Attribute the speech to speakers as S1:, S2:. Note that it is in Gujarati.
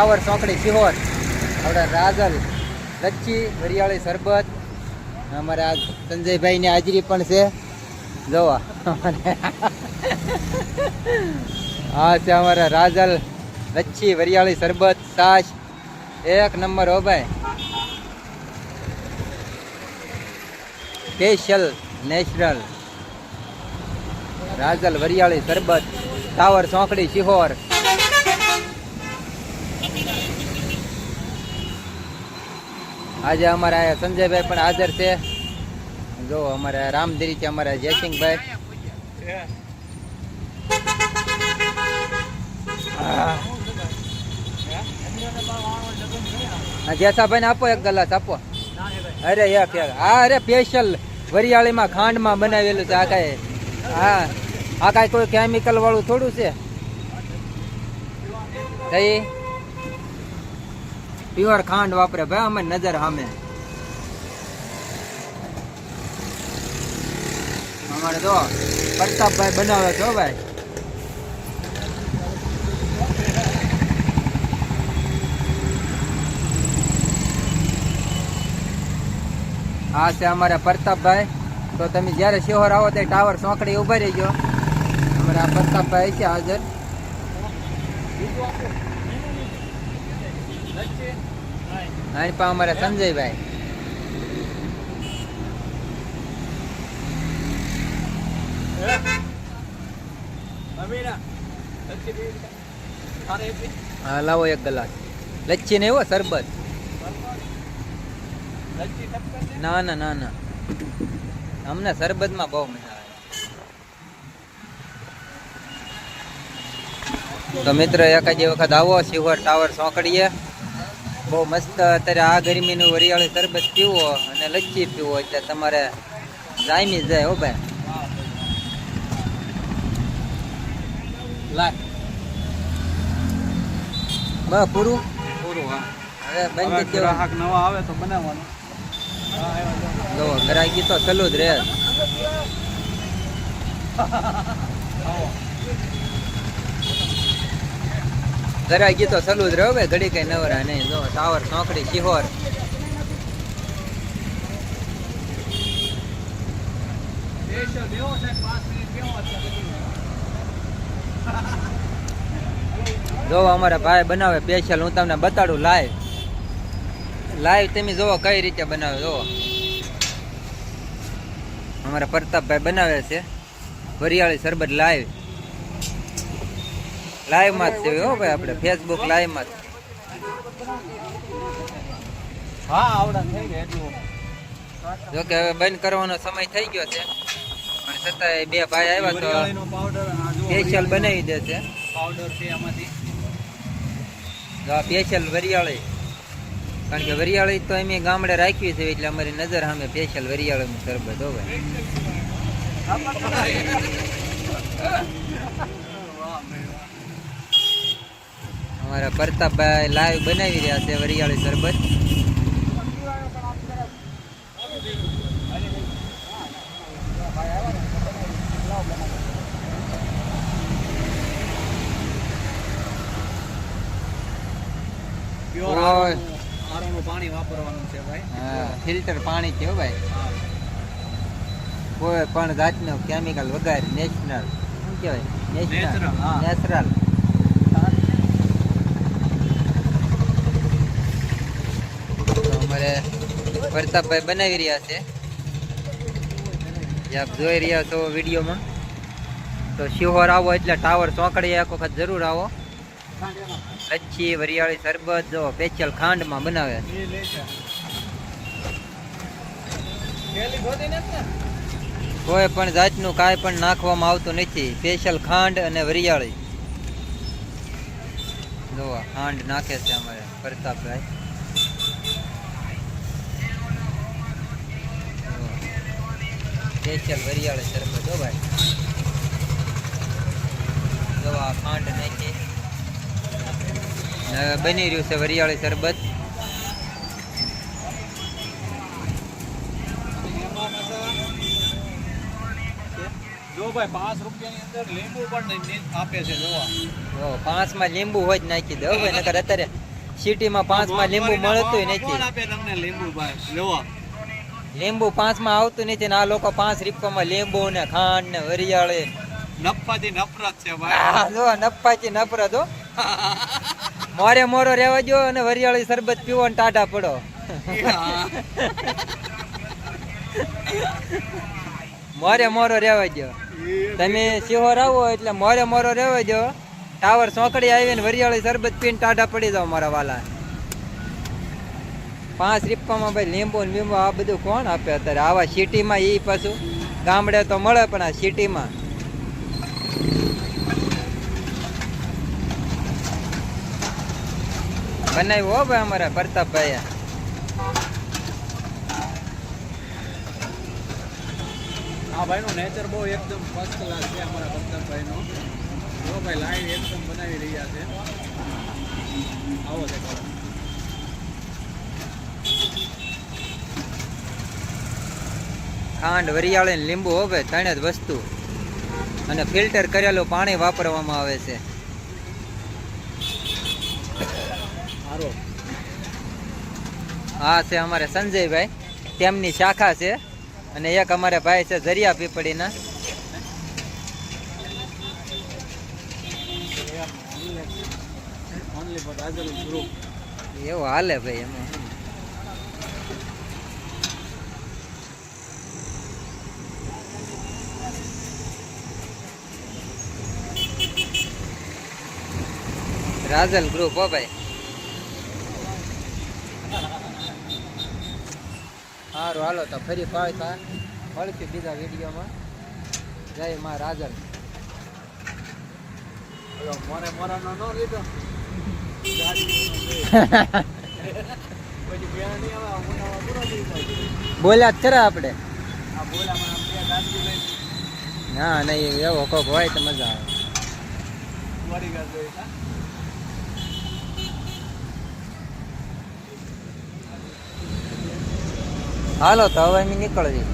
S1: ટાવર ચોકડી સિહોર, આપણે રાજલ, લચ્છી, વરિયાળી સરબત અમારા આ સંજયભાઈની હાજરી પણ છે. જોવા. હા, છે અમારા રાજલ, લચ્છી, વરિયાળી સરબત, સાસ. એક નંબર હો ભાઈ. સ્પેશિયલ નેચરલ રાજલ, વરિયાળી સરબત, ટાવર ચોકડી, સિહોર. આજે અમારા સંજયભાઈ પણ હાજર છે. જો અમારા રામધરી છે, અમારા જયસિંહભાઈ. જેસાભાઈ ને આપો એક ગ્લાસ, આપો. અરે, એક એક. હા, અરે સ્પેશિયલ વરિયાળીમાં ખાંડમાં બનાવેલું છે, આ કાંઈ. હા, આ કાંઈ કોઈ કેમિકલ વાળું થોડું છે? કઈ પ્યોર ખાંડ વાપરે ભાઈ અમે નજર સામે અમારે તો પ્રતાપભાઈ બનાવે છો ભાઈ. આ છે અમારા પ્રતાપભાઈ. તો તમે જ્યારે શિહોર આવો ત્યારે ટાવર સોંકડી ઊભા રહીજો. અમારા આ પ્રતાપભાઈ છે હાજર. આની પા અમારા સંજયભાઈ. હા, લાવો એક ગ્લાસ. લચ્છી ને એવો શરબત ના ના ના ના. અમને શરબતમાં બહુ મજા આવે. તો મિત્ર, એકાદી વખત આવો સિહોર ટાવર સોંકડીએ. બહુ મસ્ત અત્યારે આ ગરમીનું વરિયાળી શરબત પીવો અને લચ્છી પીવો એટલે તમારે જામી જાય હો ભાઈ. બસ પૂરું?
S2: પૂરું હા.
S1: હવે બંધ.
S2: ગ્રાહક નવા આવે તો બનાવવાનું.
S1: જો ગ્રાહકી તો ચાલુ જ રહે. ગ્રાહકી ગીતો ચાલુ જ રહ્યો ભાઈ, ઘડી કઈ નવરા નહીં. જો, ટાવર ચોકડી શિહોર. જો, અમારા ભાઈ બનાવે સ્પેશિયલ હું તમને બતાડું લાઈવ લાઈવ તમે જોવો કઈ રીતે બનાવે, જોવો. અમારા પ્રતાપભાઈ બનાવે છે. વરિયાળી શરબત લાઈવ લાઈવમાં જ છે હો ભાઈ આપણે ફેસબુક લાઈવમાં જ.
S2: હા આવડા થઈ ગયા એટલું.
S1: જો કે હવે બંધ કરવાનો સમય થઈ ગયો છે. પણ છતાંય બે ભાઈ આવ્યા તો સ્પેશિયલ બનાવી દેશે
S2: પાવડર છે આમાંથી.
S1: જો આ સ્પેશિયલ વરિયાળી. કારણ કે વરિયાળી તો એમ ગામડે રાખવી છે એટલે અમારી નજર સામે સ્પેશિયલ વરિયાળીનું શરબત હો ભાઈ. અમારા પ્રતાપભાઈ લાઈવ બનાવી રહ્યા છે વરિયાળી શરબત
S2: પાણી વાપરવાનું છે ભાઈ.
S1: હા ફિલ્ટર પાણી છે ભાઈ. કોઈ પણ જાતનું કેમિકલ વગર નેચરલ શું કહેવાય?
S2: Natural,
S1: નેચરલ અમારે પ્રતાપભાઈ બનાવી રહ્યા છે. જે આપ જોઈ રહ્યા છો વિડીયોમાં. તો શિહોર આવો એટલે ટાવર ચોકડી એક વખત જરૂર આવો. લચ્છી વરિયાળી શરબત જો સ્પેશિયલ ખાંડમાં બનાવે? કોઈ પણ જાતનું કાંઈ પણ નાખવામાં આવતું નથી. સ્પેશિયલ ખાંડ અને વરિયાળી. જો ખાંડ નાખે છે અમારે પ્રતાપભાઈ. સ્પેશિયલ વરિયાળી શરબત જો ભાઈ જો ખાંડ નાખી. બની રહ્યું છે વરિયાળી શરબત.
S2: જો ભાઈ પાંચ રૂપિયાની અંદર લીંબુ પણ આપે છે જોવા
S1: પાંચમાં લીંબુ હોય જ નાખી દો ભાઈ નકર અત્યારે સિટીમાં પાંચમાં લીંબુ મળતું
S2: નાખી
S1: નથી.
S2: આપે તમને લીંબુ ભાઈ. લેવો
S1: લીંબુ પાંચમાં આવતું નથી ને આ લોકો પાંચ રૂપિયામાં લીંબુ ને ખાંડ ને વરિયાળી.
S2: નફાથી નફરત છે ભાઈ.
S1: જો નફાથી નફરત હો. મોરે મોરો રહેવા જો અને હરિયાળી શરબત પીવો ને ટાટા પડો. મોરે મોરો રહેવા જો તમે સિહોર આવો એટલે મોરે મોરો રહેવા જો ટાવર સોંકડી આવીને વરિયાળી શરબત પીને ટાટા પડી જાવ મારા વાલા. પાંચ રીપામાં ભાઈ લીંબુ લીંબુ આ બધું કોણ આપે અત્યારે? આવા સિટીમાં એ પાછું ગામડે તો મળે, પણ આ સિટીમાં. બનાવ્યું હો ભાઈ અમારા પ્રતાપભાઈ
S2: આ ભાઈનું નેચર બહુ એકદમ ફર્સ્ટ ક્લાસ છે અમારા બંધનભાઈનો જો ભાઈ લાઈન એકદમ બનાવી રહ્યા છે આવો દેખો
S1: ખાંડ વરિયાળી ને લીંબુ હોવે ત્રણે જ વસ્તુ. અને ફિલ્ટર કરેલું પાણી વાપરવામાં આવે છે. હા છે અમારે સંજયભાઈ. તેમની શાખા છે. અને એક અમારે ભાઈ છે જરિયા પીપળીના. એવું હાલે ભાઈ એમાં. રાજલ ગ્રુપ હો ભાઈ. સારું હાલો તો ફરી પાછા મળશું બીજા વિડીયોમાં. જય માં રાજલ.
S2: મોરે મોરાનો ન લીધો
S1: બોલ્યા જ ખરા આપણે. ના નહીં એવો કોક હોય તો મજા આવે. હાલો તો હવે અમે નીકળવી